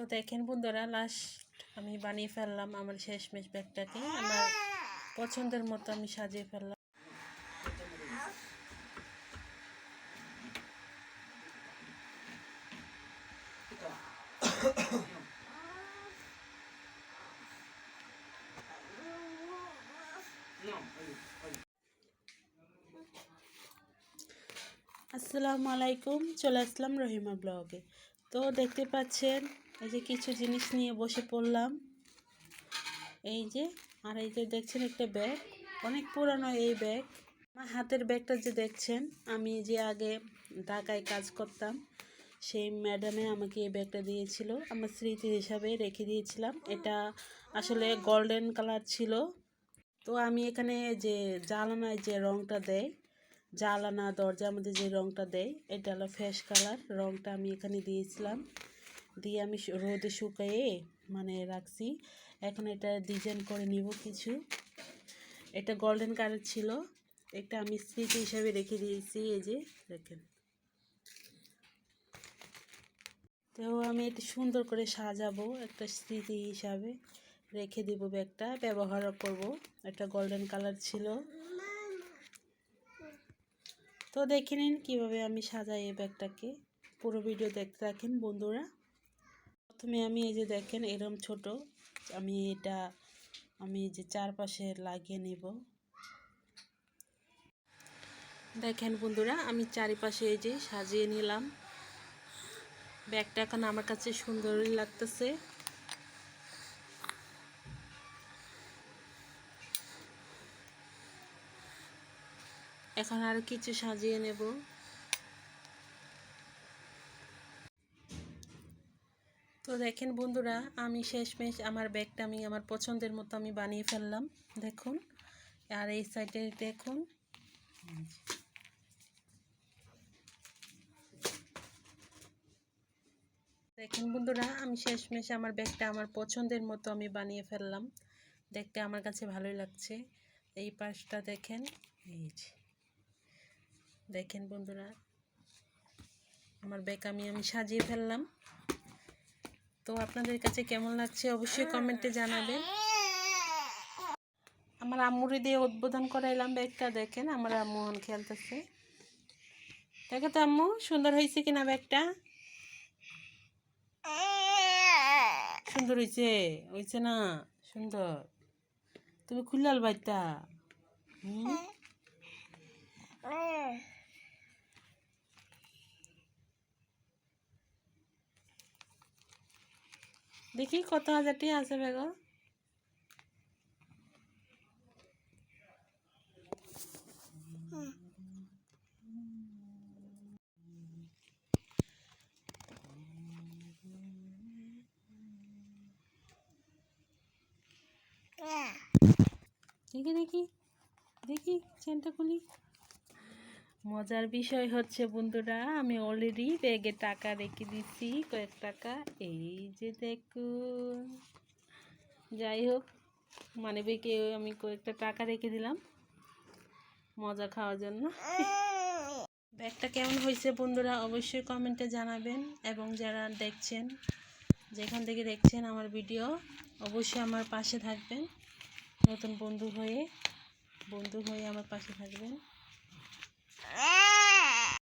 তো দেখেন বন্ধুরা লাস্ট আমি বানিয়ে ফেললাম আমার শেষমেশ ব্যাগটাকে। আমার পছন্দের মতো আমি সাজিয়ে ফেললাম। আসসালামু আলাইকুম, চলে আসলাম রহিমা ব্লগে। তো দেখতে পাচ্ছেন এই যে কিছু জিনিস নিয়ে বসে পড়লাম। এই যে, আর এই যে দেখছেন একটা ব্যাগ, অনেক পুরানো এই ব্যাগ। আমার হাতের ব্যাগটা যে দেখছেন, আমি যে আগে ঢাকায় কাজ করতাম, সেই ম্যাডামে আমাকে এই ব্যাগটা দিয়েছিল। আমার স্মৃতি হিসাবে রেখে দিয়েছিলাম। এটা আসলে গোল্ডেন কালার ছিল। তো আমি এখানে যে জ্বালানায় যে রংটা দেয় জ্বালানা দরজার মধ্যে যে রংটা দেয় এটা হলো ফ্রেশ কালার রংটা আমি এখানে দিয়েছিলাম। দিয়ে আমি রোদে শুকাইয়ে মানে রাখছি। এখন এটা ডিজাইন করে নিব কিছু। এটা গোল্ডেন কালার ছিল। এটা আমি স্মৃতি হিসাবে রেখে দিয়েছি, এই যে দেখেন। তো আমি এটা সুন্দর করে সাজাবো, একটা স্মৃতি হিসাবে রেখে দিব ব্যাগটা। ব্যবহার করব। একটা গোল্ডেন কালার ছিল। তো দেখে নিন কীভাবে আমি সাজাই এই ব্যাগটাকে। পুরো ভিডিও দেখতে থাকেন বন্ধুরা। প্রথমে আমি এই যে দেখেন এরম ছোট, আমি এটা, আমি যে চারপাশে লাগিয়ে নেব। দেখেন বন্ধুরা, আমি চারিপাশে এই যে সাজিয়ে নিলাম। ব্যাগটা এখন আমার কাছে সুন্দরই লাগতেছে। এখন আর কিছু সাজিয়ে নেব। তো দেখেন বন্ধুরা, আমি শেষমেশ আমার ব্যাগটা আমি আমার পছন্দের মতো আমি বানিয়ে ফেললাম, দেখুন। আর এই সাইডে দেখুন। দেখেন বন্ধুরা, আমি শেষমেশ আমার ব্যাগটা আমার পছন্দের মতো আমি বানিয়ে ফেললাম, দেখতে আমার কাছে ভালোই লাগছে। এই পাশটা দেখেন, এই দেখেন বন্ধুরা, আমার ব্যাগ আমি আমি সাজিয়ে ফেললাম। তো আপনাদের কাছে কেমন লাগছে অবশ্যই কমেন্টে জানাবেন। আমার আম্মুরি দিয়ে উদ্বোধন করাইলাম ব্যাগটা, দেখেন আমার আম্মু এখন খেলতেছে। দেখো তো আম্মু, সুন্দর হয়েছে কিনা ব্যাগটা? সুন্দর হয়েছে হয়েছে না? সুন্দর। তুমি খুললাল বাইটা হুম? দেখি কত হাজারটি আছে বেগ দেখি দেখি দেখি চেনটা খুলি মজার বিষয় হচ্ছে বন্ধুরা, আমি অলরেডি ব্যাগে টাকা রেখে দিচ্ছি কয়েক টাকা। এই যে দেখুন। যাই হোক মানে বেঁকে আমি কয়েকটা টাকা রেখে দিলাম মজা খাওয়ার জন্য। ব্যাগটা কেমন হয়েছে বন্ধুরা, অবশ্যই কমেন্টে জানাবেন। এবং যারা দেখছেন, যেখান থেকে দেখছেন আমার ভিডিও, অবশ্যই আমার পাশে থাকবেন। নতুন বন্ধু হয়ে বন্ধু হয়ে আমার পাশে থাকবেন।